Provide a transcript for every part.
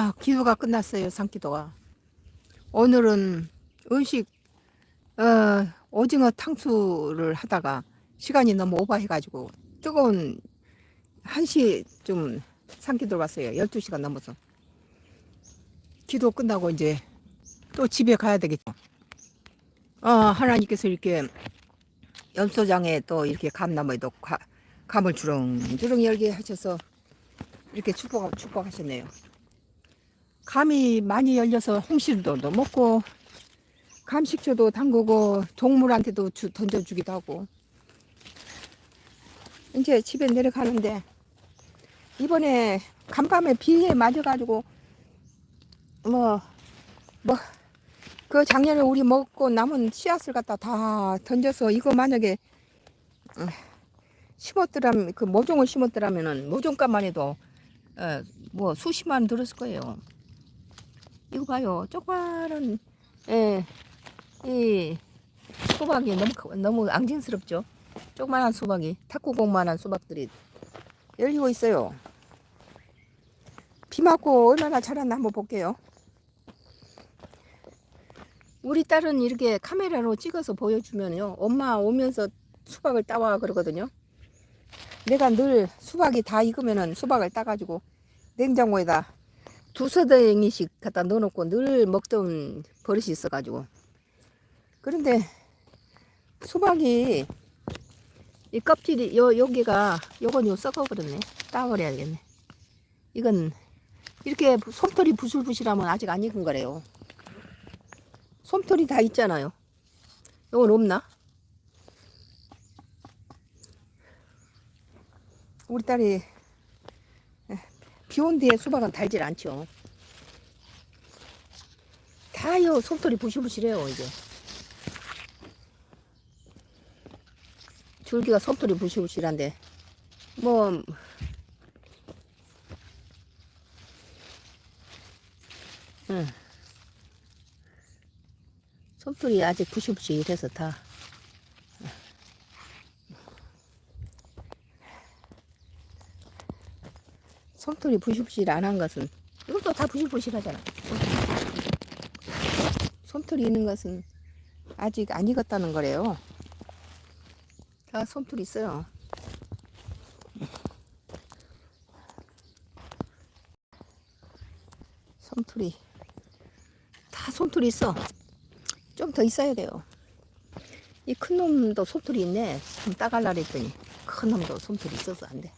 아, 기도가 끝났어요, 산기도가. 오늘은 음식, 어, 오징어 탕수를 하다가 시간이 너무 오버해가지고 뜨거운 1시 좀 산기도 왔어요. 12시가 넘어서. 기도 끝나고 이제 또 집에 가야 되겠죠. 어, 하나님께서 이렇게 염소장에 또 이렇게 감나무에도 가, 감을 주렁주렁 열게 하셔서 이렇게 축복, 축복하셨네요. 감이 많이 열려서 홍시도 먹고 감식초도 담그고 동물한테도 주, 던져주기도 하고 이제 집에 내려가는데 이번에 간밤에 비에 맞아가지고 뭐 뭐 그 작년에 우리 먹고 남은 씨앗을 갖다 다 던져서 이거 만약에 음, 심었더라면 그 모종을 심었더라면은 모종값만 해도 어, 뭐 수십만 원 들었을 거예요. 이거 봐요. 조그마한 예, 이 수박이 너무 크- 너무 앙증스럽죠. 조그마한 수박이 탁구공만한 수박들이 열리고 있어요. 비 맞고 얼마나 자랐나 한번 볼게요. 우리 딸은 이렇게 카메라로 찍어서 보여주면요. 엄마 오면서 수박을 따와 그러거든요. 내가 늘 수박이 다 익으면은 수박을 따가지고 냉장고에다 두세 덩이씩 갖다 넣어놓고 늘 먹던 버릇이 있어가지고. 그런데 수박이 이 껍질이 요 여기가 요건 요 썩어버렸네. 따버려야겠네. 이건 이렇게 솜털이 부실부실하면 아직 안 익은 거래요. 솜털이 다 있잖아요. 요건 없나? 우리 딸이 비온 뒤에 수박은 달질 않죠. 다요 솜털이 부실부실해요 이게. 줄기가 솜털이 부실부실한데 뭐 응. 솜털이 아직 부실부실해서 다 솜털이 부실부실 안 한 것은 이것도 다 부실부실하잖아. 솜털이 있는 것은 아직 안 익었다는 거래요. 다 솜털이 있어요. 솜털이 다 솜털이 있어. 좀 더 있어야 돼요. 이 큰 놈도 솜털이 있네. 좀 따갈라 그랬더니 큰 놈도 솜털이 있어서 안 돼.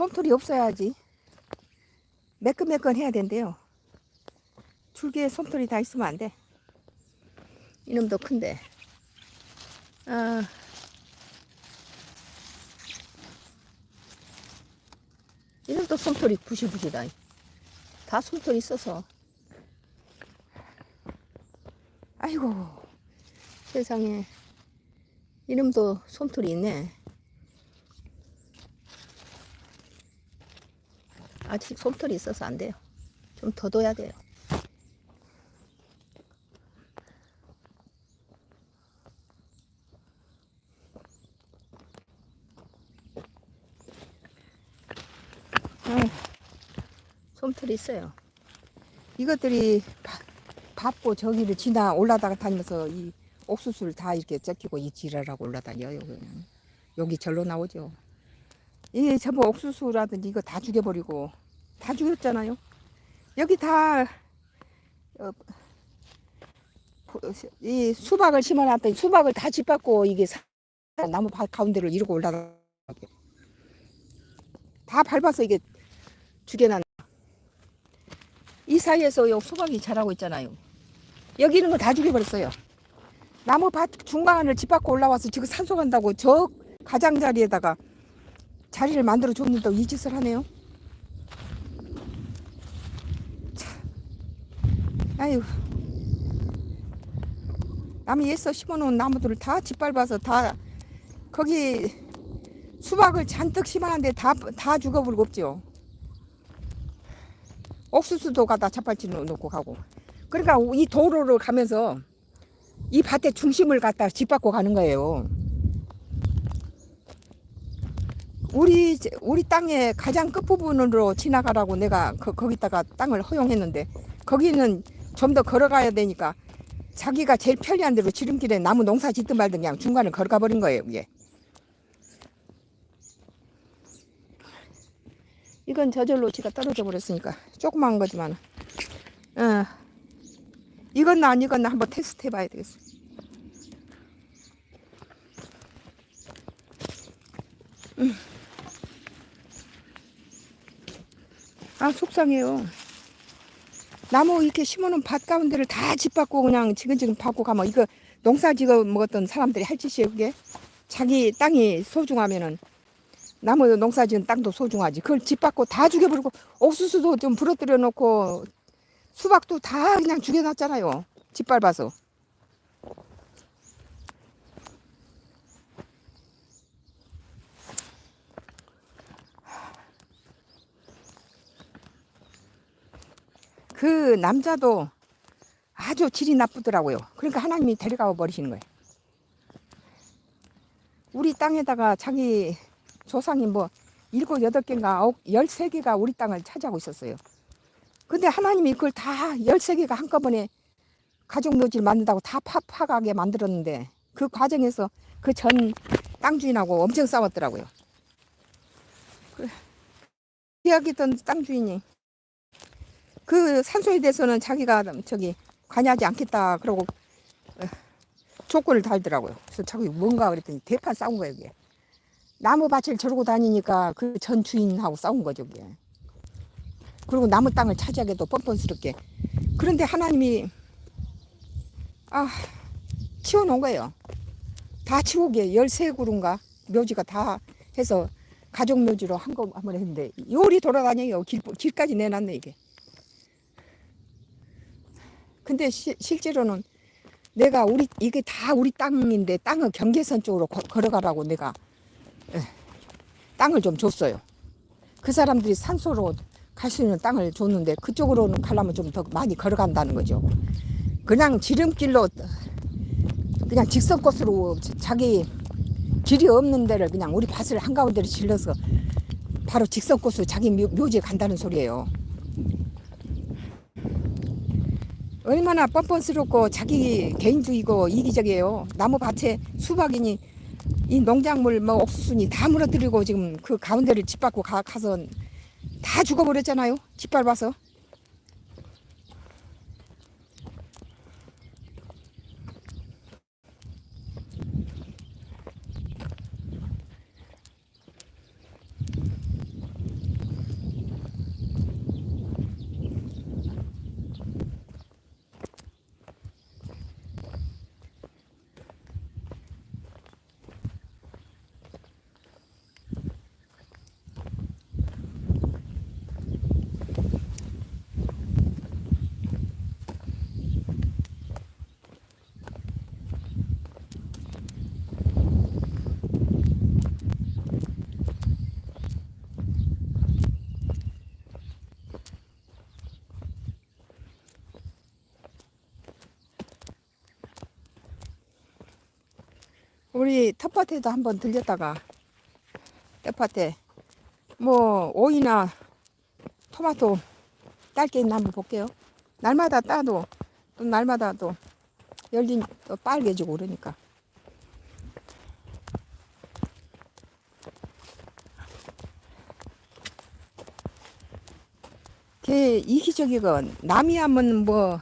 솜털이 없어야지. 매끈매끈 해야 된대요. 줄기에 솜털이 다 있으면 안 돼. 이놈도 큰데. 아. 이놈도 솜털이 부실부실하다. 다 솜털이 있어서. 아이고, 세상에. 이놈도 솜털이 있네. 아직 솜털이 있어서 안 돼요. 좀 더 둬야 돼요. 아이, 솜털이 있어요. 이것들이 바- 밟고 저기를 지나 올라다가 다니면서 이 옥수수를 다 이렇게 ጨ키고 이 지랄하고 올라다녀요. 그냥. 여기 절로 나오죠. 이 전부 옥수수라든지 이거 다 죽여버리고 다 죽였잖아요. 여기 다 어, 이 수박을 심어놨더니 수박을 다 짓밟고 이게 사- 나무 바- 가운데를 이러고 올라가 다 밟아서 이게 죽여놨. 이 사이에서 요 수박이 자라고 있잖아요. 여기 있는 거 다 죽여버렸어요. 나무 밭 중간을 짓밟고 올라와서 지금 산소 간다고 저 가장자리에다가 자리를 만들어 줬는데 이 짓을 하네요. 참. 아유. 남이 예서 심어놓은 나무들을 다 짓밟아서 다 거기 수박을 잔뜩 심어놨는데 다, 다 죽어버리고 없죠. 옥수수도 가다 자팔찌 놓고 가고. 그러니까 이 도로를 가면서 이 밭의 중심을 갖다 짓밟고 가는 거예요. 우리 제- 우리 땅의 가장 끝 부분으로 지나가라고 내가 거, 거기다가 땅을 허용했는데 거기는 좀 더 걸어가야 되니까 자기가 제일 편리한 대로 지름길에 나무 농사 짓든 말든 그냥 중간에 걸어가 버린 거예요 이게. 이건 저절로 지가 떨어져 버렸으니까 조그만 거지만, 어, 이건 나 아니건 나 한번 테스트 해봐야 되겠어. 아 속상해요. 나무 이렇게 심어놓은 밭 가운데를 다 짓밟고 그냥 지근지근 밟고 가면 이거 농사 지어 먹었던 사람들이 할 짓이에요 그게? 자기 땅이 소중하면은. 나무 농사 지은 땅도 소중하지. 그걸 짓밟고 다 죽여버리고 옥수수도 좀 부러뜨려 놓고 수박도 다 그냥 죽여놨잖아요. 짓밟아서 그 남자도 아주 질이 나쁘더라고요. 그러니까 하나님이 데려가 버리시는 거예요. 우리 땅에다가 자기 조상이 뭐 일곱 여덟 개인가 아홉 열세 개가 우리 땅을 차지하고 있었어요. 근데 하나님이 그걸 다 열세 개가 한꺼번에 가족 노지를 만든다고 다 파, 파가게 만들었는데 그 과정에서 그 전 땅 주인하고 엄청 싸웠더라고요. 그 이야기했던 땅 주인이 그 산소에 대해서는 자기가 저기 관여하지 않겠다 그러고 어, 조건을 달더라고요. 그래서 자기 뭔가 그랬더니 대판 싸운 거예요, 이게. 나무 밭을 저러고 다니니까 그 전 주인하고 싸운 거죠, 이게. 그리고 나무 땅을 차지하게도 뻔뻔스럽게. 그런데 하나님이 아 치워놓은 거예요. 다 치우게 열세 그루인가 묘지가 다 해서 가족 묘지로 한 거 한번 했는데 요리 돌아다녀요. 길, 길까지 내놨네 이게. 근데 시, 실제로는 내가 우리 이게 다 우리 땅인데 땅을 경계선 쪽으로 거- 걸어가라고 내가 에, 땅을 좀 줬어요. 그 사람들이 산소로 갈 수 있는 땅을 줬는데 그쪽으로는 가려면 좀 더 많이 걸어간다는 거죠. 그냥 지름길로 그냥 직선 코스로 자기 길이 없는 데를 그냥 우리 밭을 한가운데로 질러서 바로 직선 코스로 자기 묘, 묘지에 간다는 소리예요. 얼마나 뻔뻔스럽고 자기 개인주의고 이기적이에요. 나무 밭에 수박이니 이 농작물 뭐 옥수수니 다 무너뜨리고 지금 그 가운데를 짓밟고 가, 가서 다 죽어버렸잖아요. 짓밟아서. 우리 텃밭에도 한번 들렸다가 텃밭에 뭐 오이나 토마토 딸게 있나 한번 볼게요. 날마다 따도 또 날마다 또 열린 또 빨개지고 그러니까. 걔 이기적이고 남이 하면 뭐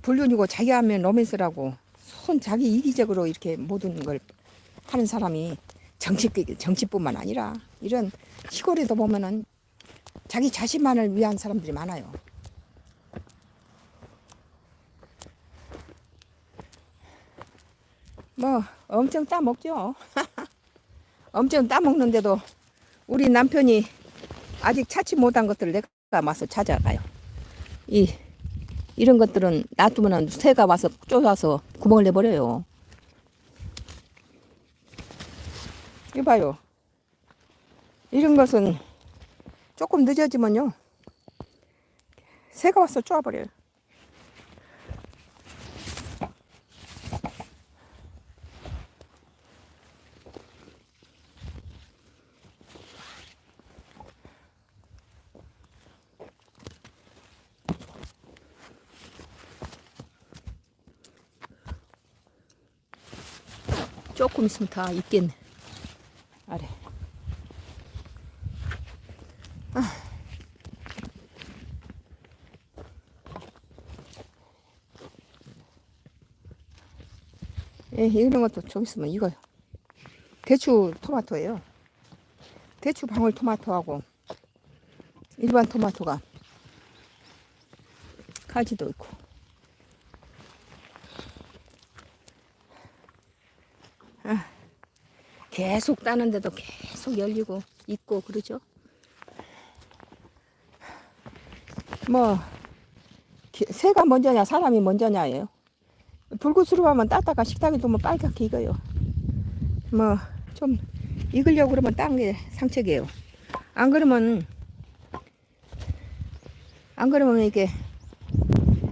불륜이고 자기 하면 로맨스라고 손 자기 이기적으로 이렇게 모든 걸 하는 사람이 정치 정치뿐만 아니라 이런 시골에도 보면은 자기 자신만을 위한 사람들이 많아요. 뭐 엄청 따먹죠. 엄청 따먹는데도 우리 남편이 아직 찾지 못한 것들을 내가 와서 찾아가요. 이 이런 것들은 놔두면 새가 와서 쪼아서 구멍을 내버려요. 이봐요. 이런 것은 조금 늦어지면요. 새가 와서 쪼아버려요. 조금 있으면 다 있겠네. 아래. 예, 이런 것도 좀 있으면 이거 대추 토마토예요. 대추 방울 토마토하고 일반 토마토가 가지도 있고. 계속 따는데도 계속 열리고 있고 그러죠. 뭐 기- 새가 먼저냐 사람이 먼저냐예요. 불구스름하면 따다가 식탁에 두면 빨갛게 익어요. 뭐 좀 익으려고 그러면 딴 게 상책이에요. 안 그러면 안 그러면 이게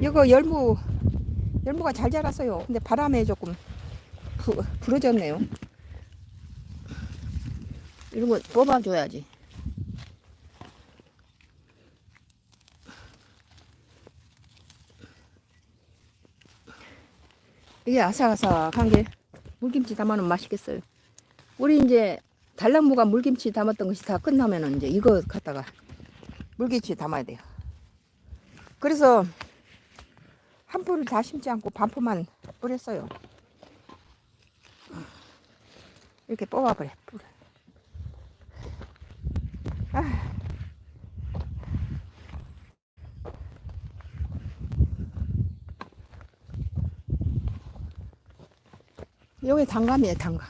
이거 열무 열무가 잘 자랐어요. 근데 바람에 조금 부, 부러졌네요. 이런 거 뽑아줘야지. 이게 아삭아삭한 게 물김치 담아놓으면 맛있겠어요. 우리 이제 달랑무가 물김치 담았던 것이 다 끝나면은 이제 이거 갖다가 물김치 담아야 돼요. 그래서 한 포를 다 심지 않고 반 포만 뿌렸어요. 이렇게 뽑아버려. 뿌려. 아. 여기 단감이에요, 단감.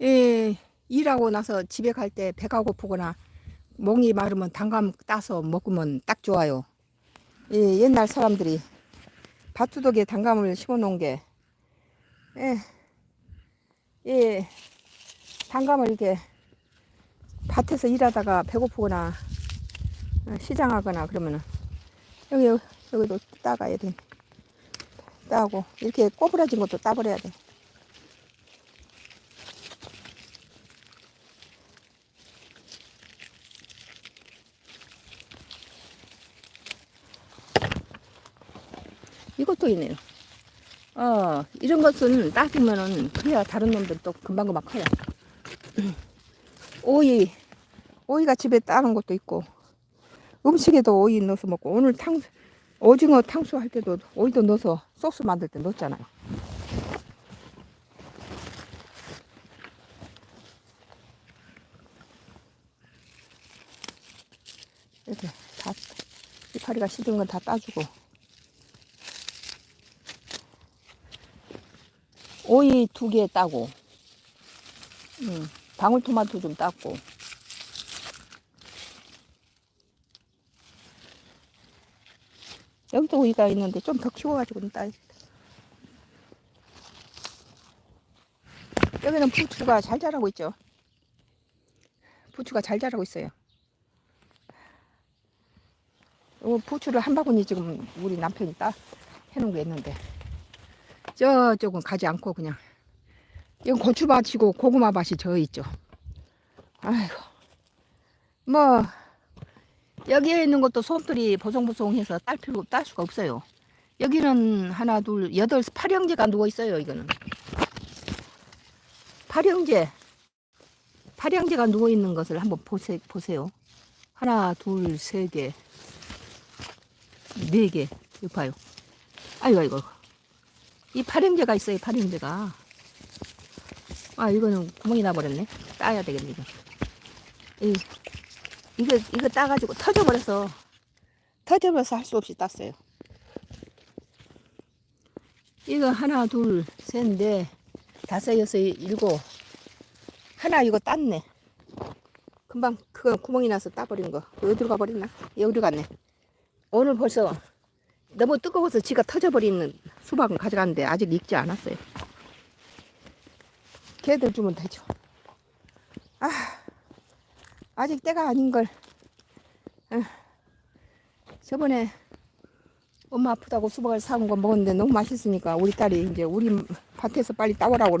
예, 일하고 나서 집에 갈 때 배가 고프거나 목이 마르면 단감 따서 먹으면 딱 좋아요. 예, 옛날 사람들이 밭두둑에 단감을 심어 놓은 게, 예, 예, 단감을 이렇게 밭에서 일하다가 배고프거나 어, 시장하거나 그러면은 여기, 여기도 따가야 돼. 따고, 이렇게 꼬부라진 것도 따버려야 돼. 이것도 있네요. 어, 이런 것은 따주면은 그래야 다른 놈들도 금방금방 커요. 오이, 오이가 집에 따는 것도 있고, 음식에도 오이 넣어서 먹고, 오늘 탕수, 오징어 탕수 할 때도 오이도 넣어서 소스 만들 때 넣었잖아요. 이렇게 다, 이파리가 시든 건 다 따주고, 오이 두 개 따고, 음, 방울토마토 좀 따고, 여기도 오이가 있는데 좀 더 키워가지고 좀 따. 여기는 부추가 잘 자라고 있죠. 부추가 잘 자라고 있어요. 요 부추를 한 바구니 지금 우리 남편이 따 해놓은 게 있는데 저쪽은 가지 않고 그냥 이건 고추밭이고 고구마 밭이 저 있죠. 아이고 뭐 여기에 있는 것도 솜들이 보송보송해서 딸 필요 딸 수가 없어요. 여기는 하나 둘 여덟 팔형제가 누워 있어요. 이거는 팔형제 팔형제가 누워 있는 것을 한번 보세, 보세요. 하나 둘 세 개. 네 개. 이거 봐요. 아이고, 아이고. 이 팔형제가 있어요, 팔형제가. 아, 이거는 구멍이 나버렸네. 따야 되겠네, 이거. 이, 이거, 이거 따가지고 터져버려서, 터져버려서 할 수 없이 땄어요. 이거 하나, 둘, 셋, 넷, 다섯, 여섯, 일곱. 하나 이거 땄네. 금방 그거 구멍이 나서 따버린 거. 어디로 가버렸나? 여기로 갔네. 오늘 벌써 너무 뜨거워서 지가 터져버리는 수박은 가져갔는데 아직 익지 않았어요. 걔들 주면 되죠. 아, 아직 때가 아닌 걸. 아, 저번에 엄마 아프다고 수박을 사온 거 먹었는데 너무 맛있으니까 우리 딸이 이제 우리 밭에서 빨리 따오라고.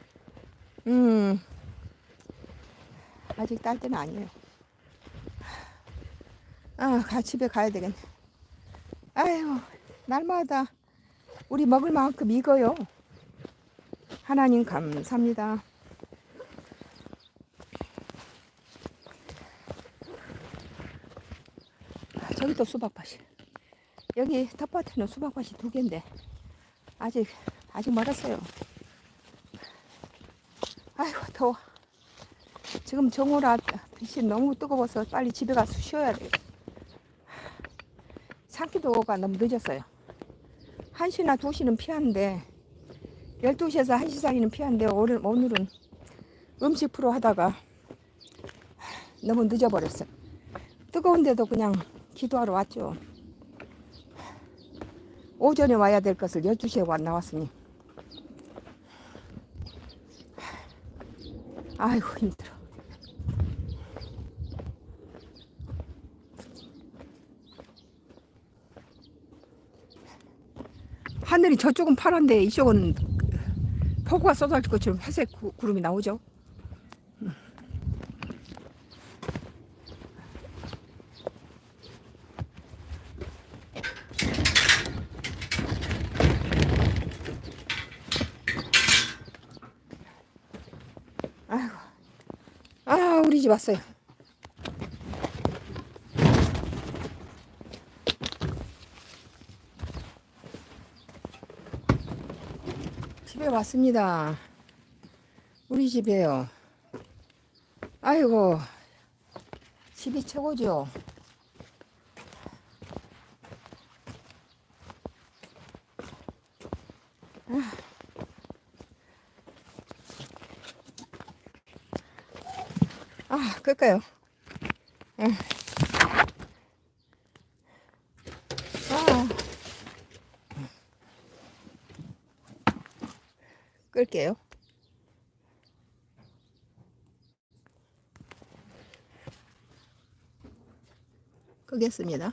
음, 아직 딸 때는 아니에요. 아, 가 집에 가야 되겠네. 아유, 날마다 우리 먹을 만큼 익어요. 하나님 감사합니다. 아, 저기 또 수박밭이. 여기 텃밭에는 수박밭이 두 개인데 아직 아직 멀었어요. 아이고 더워. 지금 정오라 빛이 너무 뜨거워서 빨리 집에 가서 쉬어야 돼요. 산기도가 너무 늦었어요. 1시나 2시는 피하는데 12시에서 1시 사이는 피하는데 오늘, 오늘은 음식 프로 하다가 너무 늦어버렸어요. 뜨거운데도 그냥 기도하러 왔죠. 오전에 와야 될 것을 12시에 와 나왔으니 아이고 힘들어. 하늘이 저쪽은 파란데 이쪽은 폭우가 쏟아질 것처럼 회색 구, 구름이 나오죠. 음. 아이고, 아 우리 집 왔어요. 왔습니다. 우리 집이에요. 아이고, 집이 최고죠. 아, 아 끌까요? 아. 아. 끌게요. 끄겠습니다.